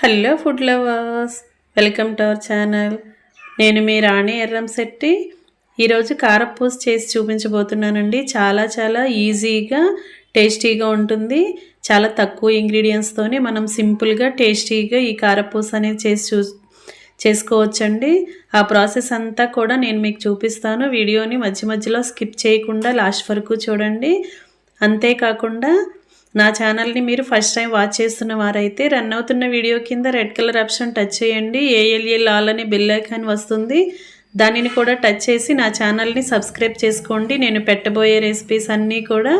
Hello food lovers welcome to our channel. నేను మీ రాణి ఎర్రంశెట్టి ఈరోజు కారపూస చేసి చూపించబోతున్నానండి. చాలా చాలా ఈజీగా టేస్టీగా ఉంటుంది. చాలా తక్కువ ఇంగ్రీడియంట్స్తోనే మనం సింపుల్గా టేస్టీగా ఈ కారపూస అనేది చేసి చూ చేసుకోవచ్చండి. ఆ ప్రాసెస్ అంతా కూడా నేను మీకు చూపిస్తాను. వీడియోని మధ్య మధ్యలో స్కిప్ చేయకుండా లాస్ట్ వరకు చూడండి. అంతేకాకుండా నా ఛానల్ని మీరు ఫస్ట్ టైం వాచ్ చేస్తున్న వారైతే రన్ అవుతున్న వీడియో కింద రెడ్ కలర్ ఆప్షన్ టచ్ చేయండి. A L L bell icon వస్తుంది. దానిని కూడా టచ్ చేసి నా ఛానల్ని సబ్స్క్రైబ్ చేసుకోండి. నేను పెట్టబోయే రెసిపీస్ అన్నీ కూడా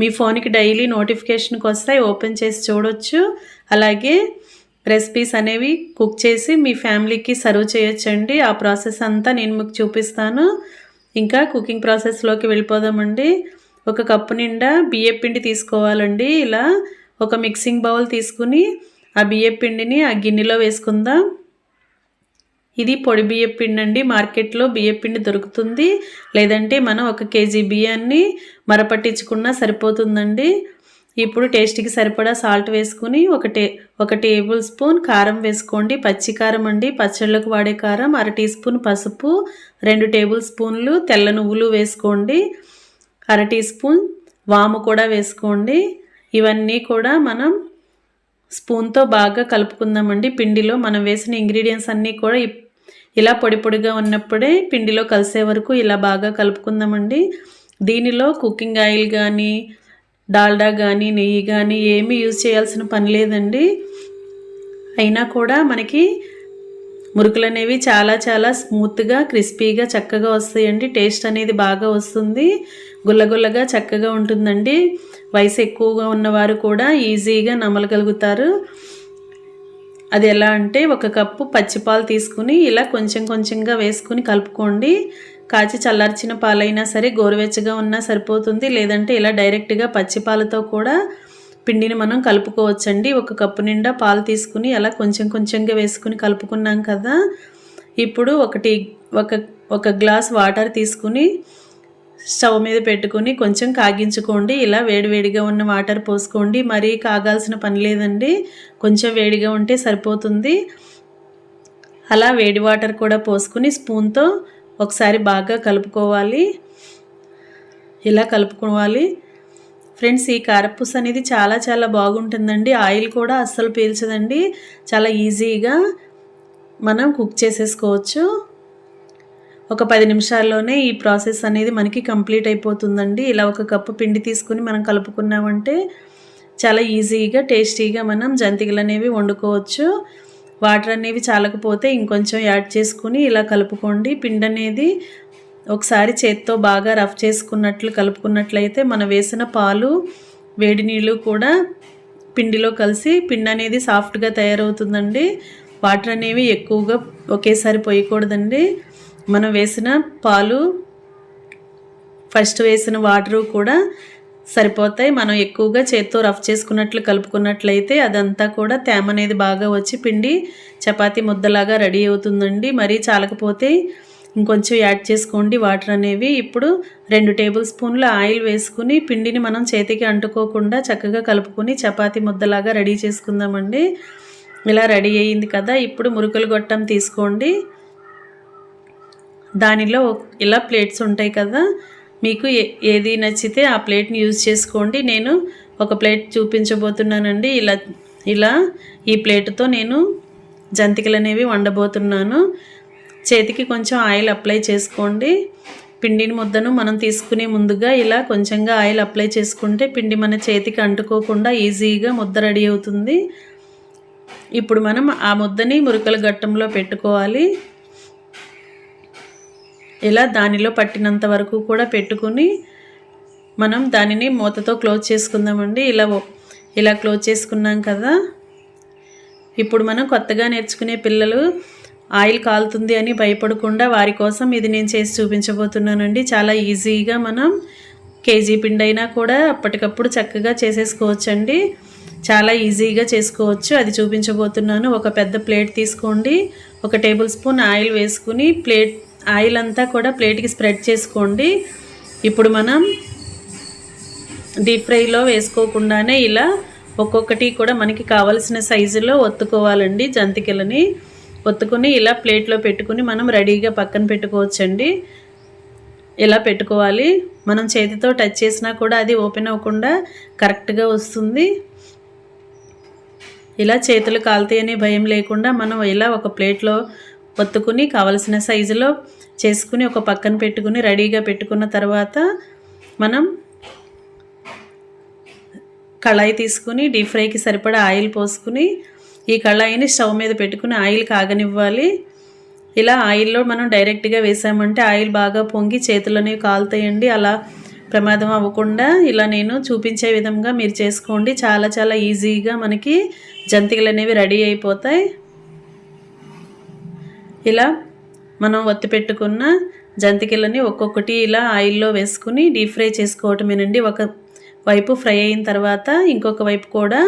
మీ ఫోన్కి డైలీ నోటిఫికేషన్కి వస్తాయి. ఓపెన్ చేసి చూడొచ్చు. అలాగే రెసిపీస్ అనేవి కుక్ చేసి మీ ఫ్యామిలీకి సర్వ్ చేయొచ్చండి. ఆ ప్రాసెస్ అంతా నేను మీకు చూపిస్తాను. ఇంకా కుకింగ్ ప్రాసెస్లోకి వెళ్ళిపోదామండి. ఒక కప్పు నిండా బియ్యం పిండి తీసుకోవాలండి. ఇలా ఒక మిక్సింగ్ బౌల్ తీసుకుని ఆ బియ్యం పిండిని ఆ గిన్నెలో వేసుకుందాం. ఇది పొడి బియ్యం పిండి అండి మార్కెట్లో బియ్యం పిండి దొరుకుతుంది. లేదంటే మనం ఒక కేజీ బియ్యాన్ని మరపట్టించుకున్నా సరిపోతుందండి. ఇప్పుడు టేస్ట్కి సరిపడా సాల్ట్ వేసుకుని ఒక టే ఒక టేబుల్ స్పూన్ కారం వేసుకోండి. పచ్చి కారం అండి. పచ్చళ్ళకు వాడే కారం అర టీ స్పూన్ పసుపు రెండు టేబుల్ స్పూన్లు తెల్ల నువ్వులు వేసుకోండి. అర టీ స్పూన్ వాము కూడా వేసుకోండి. ఇవన్నీ కూడా మనం స్పూన్తో బాగా కలుపుకుందామండి. పిండిలో మనం వేసిన ఇంగ్రీడియంట్స్ అన్నీ కూడా ఇలా పొడి పొడిగా ఉన్నప్పుడే పిండిలో కలిసే వరకు ఇలా బాగా కలుపుకుందామండి. దీనిలో కుకింగ్ ఆయిల్ కానీ డాల్డా కానీ నెయ్యి కానీ ఏమీ యూజ్ చేయాల్సిన పని లేదండి. అయినా కూడా మనకి మురుకులు అనేవి చాలా చాలా స్మూత్గా క్రిస్పీగా చక్కగా వస్తాయండి. టేస్ట్ అనేది బాగా వస్తుంది. గుల్లగుల్లగా చక్కగా ఉంటుందండి. వయసు ఎక్కువగా ఉన్నవారు కూడా ఈజీగా నమలగలుగుతారు. అది ఎలా అంటే ఒక కప్పు పచ్చిపాలు తీసుకుని ఇలా కొంచెం కొంచెంగా వేసుకుని కలుపుకోండి. కాచి చల్లార్చిన పాలైనా సరే గోరువెచ్చగా ఉన్నా సరిపోతుంది. లేదంటే ఇలా డైరెక్ట్గా పచ్చిపాలతో కూడా పిండిని మనం కలుపుకోవచ్చండి. ఒక కప్పు నిండా పాలు తీసుకుని అలా కొంచెం కొంచెంగా వేసుకుని కలుపుకున్నాం కదా. ఇప్పుడు ఒకటి ఒక ఒక గ్లాస్ వాటర్ తీసుకుని స్టవ్ మీద పెట్టుకుని కొంచెం కాగించుకోండి. ఇలా వేడివేడిగా ఉన్న వాటర్ పోసుకోండి. మరీ కాగాల్సిన పని లేదండి. కొంచెం వేడిగా ఉంటే సరిపోతుంది. అలా వేడి వాటర్ కూడా పోసుకుని స్పూన్తో ఒకసారి బాగా కలుపుకోవాలి. ఇలా కలుపుకోవాలి. ఫ్రెండ్స్ ఈ కారపూస అనేది చాలా చాలా బాగుంటుందండి. ఆయిల్ కూడా అస్సలు పీల్చదండి. చాలా ఈజీగా మనం కుక్ చేసేసుకోవచ్చు. ఒక పది నిమిషాల్లోనే ఈ ప్రాసెస్ అనేది మనకి కంప్లీట్ అయిపోతుందండి. ఇలా ఒక కప్పు పిండి తీసుకుని మనం కలుపుకున్నామంటే చాలా ఈజీగా టేస్టీగా మనం జంతికలు అనేవి వండుకోవచ్చు. వాటర్ అనేవి చాలకపోతే ఇంకొంచెం యాడ్ చేసుకుని ఇలా కలుపుకోండి. పిండి అనేది ఒకసారి చేత్తో బాగా రఫ్ చేసుకున్నట్లు కలుపుకున్నట్లయితే మనం వేసిన పాలు వేడి నీళ్ళు కూడా పిండిలో కలిసి పిండి అనేది సాఫ్ట్గా తయారవుతుందండి. వాటర్ అనేవి ఎక్కువగా ఒకేసారి పోయకూడదండి. మనం వేసిన పాలు ఫస్ట్ వేసిన వాటరు కూడా సరిపోతాయి. మనం ఎక్కువగా చేత్తో రఫ్ చేసుకున్నట్లు కలుపుకున్నట్లయితే అదంతా కూడా తేమ అనేది బాగా వచ్చి పిండి చపాతీ ముద్దలాగా రెడీ అవుతుందండి. మరీ చాలకపోతే ఇంకొంచెం యాడ్ చేసుకోండి. వాటర్ అనేవి ఇప్పుడు రెండు టేబుల్ స్పూన్ల ఆయిల్ వేసుకుని పిండిని మనం చేతికి అంటుకోకుండా చక్కగా కలుపుకొని చపాతి ముద్దలాగా రెడీ చేసుకుందామండి. ఇలా రెడీ అయ్యింది కదా. ఇప్పుడు మురుకులు గొట్టం తీసుకోండి. దానిలో ఇలా ప్లేట్స్ ఉంటాయి కదా. మీకు ఏది నచ్చితే ఆ ప్లేట్ని యూజ్ చేసుకోండి. నేను ఒక ప్లేట్ చూపించబోతున్నానండి. ఇలా ఇలా ఈ ప్లేట్తో నేను జంతికలు అనేవి వండబోతున్నాను. చేతికి కొంచెం ఆయిల్ అప్లై చేసుకోండి. పిండిని ముద్దను మనం తీసుకునే ముందుగా ఇలా కొంచెంగా ఆయిల్ అప్లై చేసుకుంటే పిండి మన చేతికి అంటుకోకుండా ఈజీగా ముద్ద రెడీ అవుతుంది. ఇప్పుడు మనం ఆ ముద్దని మురుకల గట్టంలో పెట్టుకోవాలి. ఇలా దానిలో పట్టినంత వరకు కూడా పెట్టుకుని మనం దానిని మూతతో క్లోజ్ చేసుకుందామండి. ఇలా ఇలా క్లోజ్ చేసుకున్నాం కదా. ఇప్పుడు మనం కొత్తగా నేర్చుకునే పిల్లలు ఆయిల్ కాలుతుంది అని భయపడకుండా వారి కోసం ఇది నేను చేసి చూపించబోతున్నానండి. చాలా ఈజీగా మనం కేజీ పిండి అయినా కూడా అప్పటికప్పుడు చక్కగా చేసేసుకోవచ్చండి. చాలా ఈజీగా చేసుకోవచ్చు. అది చూపించబోతున్నాను. ఒక పెద్ద ప్లేట్ తీసుకోండి. ఒక టేబుల్ స్పూన్ ఆయిల్ వేసుకుని ప్లేట్ ఆయిల్ అంతా కూడా ప్లేట్కి స్ప్రెడ్ చేసుకోండి. ఇప్పుడు మనం డీప్ ఫ్రైలో వేసుకోకుండానే ఇలా ఒక్కొక్కటి కూడా మనకి కావలసిన సైజులో ఒత్తుకోవాలండి జంతికలని. ఒత్తుకుని ఇలా ప్లేట్లో పెట్టుకుని మనం రెడీగా పక్కన పెట్టుకోవచ్చండి. ఇలా పెట్టుకోవాలి? మనం చేతితో టచ్ చేసినా కూడా అది ఓపెన్ అవ్వకుండా కరెక్ట్గా వస్తుంది. ఇలా చేతులు కాలుతాయనే భయం లేకుండా మనం ఇలా ఒక ప్లేట్లో ఒత్తుకుని కావలసిన సైజులో చేసుకుని ఒక పక్కన పెట్టుకుని రెడీగా పెట్టుకున్న తర్వాత మనం కళాయి తీసుకుని డీప్ ఫ్రైకి సరిపడా ఆయిల్ పోసుకుని ఈ కళాయిని స్టవ్ మీద పెట్టుకుని ఆయిల్ కాగనివ్వాలి. ఇలా ఆయిల్లో మనం డైరెక్ట్గా వేసామంటే ఆయిల్ బాగా పొంగి చేతులనేవి కాలుతాయండి. అలా ప్రమాదం అవ్వకుండా ఇలా నేను చూపించే విధంగా మీరు చేసుకోండి. చాలా చాలా ఈజీగా మనకి జంతికలు అనేవి రెడీ అయిపోతాయి. ఇలా మనం ఒత్తి పెట్టుకున్న జంతికలని ఒక్కొక్కటి ఇలా ఆయిల్లో వేసుకుని డీప్ ఫ్రై చేసుకోవటమేనండి. ఒక వైపు ఫ్రై అయిన తర్వాత ఇంకొక వైపు కూడా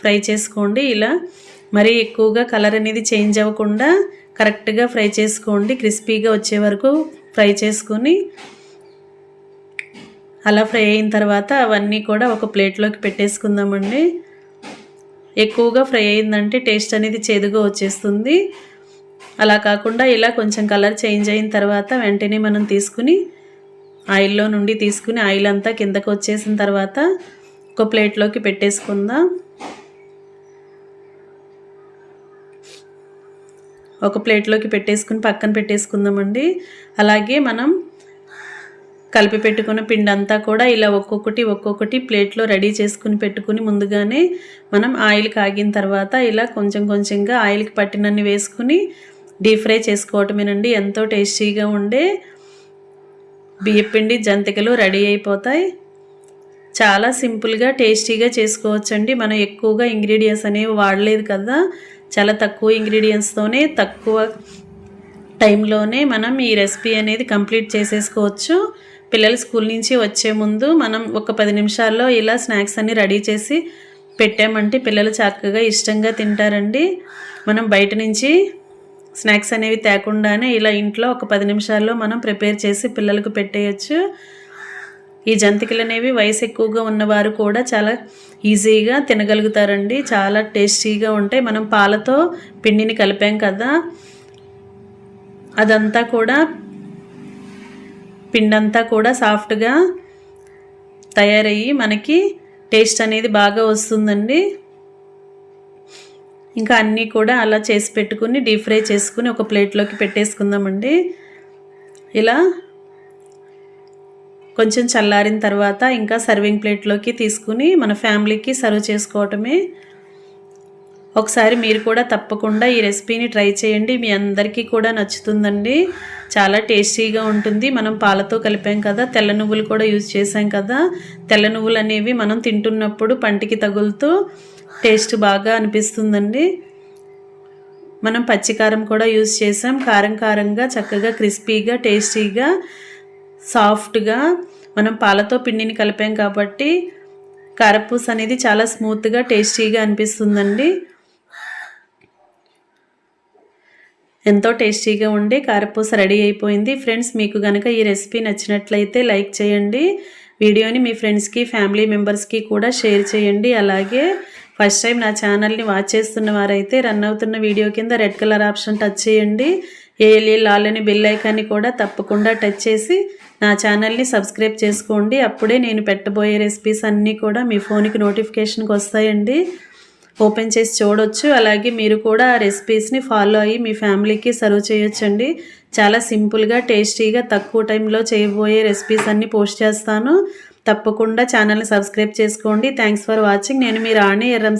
ఫ్రై చేసుకోండి. ఇలా మరీ ఎక్కువగా కలర్ అనేది చేంజ్ అవ్వకుండా కరెక్ట్గా ఫ్రై చేసుకోండి. క్రిస్పీగా వచ్చే వరకు ఫ్రై చేసుకొని అలా ఫ్రై అయిన తర్వాత అవన్నీ కూడా ఒక ప్లేట్లోకి పెట్టేసుకుందామండి. ఎక్కువగా ఫ్రై అయిందంటే టేస్ట్ అనేది చేదుగా వచ్చేస్తుంది. అలా కాకుండా ఇలా కొంచెం కలర్ చేంజ్ అయిన తర్వాత వెంటనే మనం తీసుకుని ఆయిల్లో నుండి తీసుకుని ఆయిల్ అంతా కిందకు వచ్చేసిన తర్వాత ఒక ప్లేట్లోకి పెట్టేసుకుందాం. ఒక ప్లేట్లోకి పెట్టేసుకుని పక్కన పెట్టేసుకుందామండి. అలాగే మనం కలిపి పెట్టుకున్న పిండి అంతా కూడా ఇలా ఒక్కొక్కటి ఒక్కొక్కటి ప్లేట్లో రెడీ చేసుకుని పెట్టుకుని ముందుగానే మనం ఆయిల్ కాగిన తర్వాత ఇలా కొంచెం కొంచెంగా ఆయిల్కి పట్టినన్ని వేసుకుని డీప్ ఫ్రై చేసుకోవటమేనండి. ఎంతో టేస్టీగా ఉండే బియ్యపిండి జంతికలు రెడీ అయిపోతాయి. చాలా సింపుల్గా టేస్టీగా చేసుకోవచ్చండి. మనం ఎక్కువగా ఇంగ్రీడియంట్స్ అనేవి వాడలేదు కదా. చాలా తక్కువ ఇంగ్రీడియంట్స్తోనే తక్కువ టైంలోనే మనం ఈ రెసిపీ అనేది కంప్లీట్ చేసేసుకోవచ్చు. పిల్లలు స్కూల్ నుంచి వచ్చే ముందు మనం ఒక పది నిమిషాల్లో ఇలా స్నాక్స్ అన్ని రెడీ చేసి పెట్టామంటే పిల్లలు చక్కగా ఇష్టంగా తింటారండి. మనం బయట నుంచి స్నాక్స్ అనేవి తేకుండానే ఇలా ఇంట్లో ఒక పది నిమిషాల్లో మనం ప్రిపేర్ చేసి పిల్లలకు పెట్టేయచ్చు. ఈ జంతికలు అనేవి వయసు ఎక్కువగా ఉన్నవారు కూడా చాలా ఈజీగా తినగలుగుతారండి. చాలా టేస్టీగా ఉంటాయి. మనం పాలతో పిండిని కలిపాం కదా అదంతా కూడా పిండంతా కూడా సాఫ్ట్గా తయారయ్యి మనకి టేస్ట్ అనేది బాగా వస్తుందండి. ఇంకా అన్నీ కూడా అలా చేసి పెట్టుకుని డీప్ ఫ్రై చేసుకుని ఒక ప్లేట్లోకి పెట్టేసుకుందామండి. ఇలా కొంచెం చల్లారిన తర్వాత ఇంకా సర్వింగ్ ప్లేట్లోకి తీసుకుని మన ఫ్యామిలీకి సర్వ్ చేసుకోవటమే. ఒకసారి మీరు కూడా తప్పకుండా ఈ రెసిపీని ట్రై చేయండి. మీ అందరికీ కూడా నచ్చుతుందండి. చాలా టేస్టీగా ఉంటుంది. మనం పాలతో కలిపాం కదా తెల్ల నువ్వులు కూడా యూజ్ చేసాం కదా. తెల్ల నువ్వులు అనేవి మనం తింటున్నప్పుడు పంటికి తగులుతూ టేస్ట్ బాగా అనిపిస్తుందండి. మనం పచ్చికారం కూడా యూజ్ చేసాం కారం కారంగా చక్కగా క్రిస్పీగా టేస్టీగా సాఫ్ట్గా మనం పాలతో పిండిని కలిపాం కాబట్టి కారపూస అనేది చాలా స్మూత్గా టేస్టీగా అనిపిస్తుందండి. ఎంతో టేస్టీగా ఉండి కారపూస రెడీ అయిపోయింది. ఫ్రెండ్స్ మీకు కనుక ఈ రెసిపీ నచ్చినట్లయితే లైక్ చేయండి. వీడియోని మీ ఫ్రెండ్స్కి ఫ్యామిలీ మెంబర్స్కి కూడా షేర్ చేయండి. అలాగే ఫస్ట్ టైం నా ఛానల్ని వాచ్ చేస్తున్న వారైతే రన్ అవుతున్న వీడియో కింద రెడ్ కలర్ ఆప్షన్ టచ్ చేయండి. ఏఎల్ఏ లాలని బెల్ ఐకాన్ని కూడా తప్పకుండా టచ్ చేసి నా ఛానల్ని సబ్స్క్రైబ్ చేసుకోండి. అప్పుడే నేను పెట్టబోయే రెసిపీస్ అన్నీ కూడా మీ ఫోన్కి నోటిఫికేషన్కి వస్తాయండి. ఓపెన్ చేసి చూడొచ్చు. అలాగే మీరు కూడా ఆ రెసిపీస్ని ఫాలో అయ్యి మీ ఫ్యామిలీకి సర్వ్ చేయొచ్చండి. చాలా సింపుల్గా టేస్టీగా తక్కువ టైంలో చేయబోయే రెసిపీస్ అన్నీ పోస్ట్ చేస్తాను. తప్పకుండా ఛానల్ని సబ్స్క్రైబ్ చేసుకోండి. థ్యాంక్స్ ఫర్ వాచింగ్ నేను మీ రాణి ఎర్రం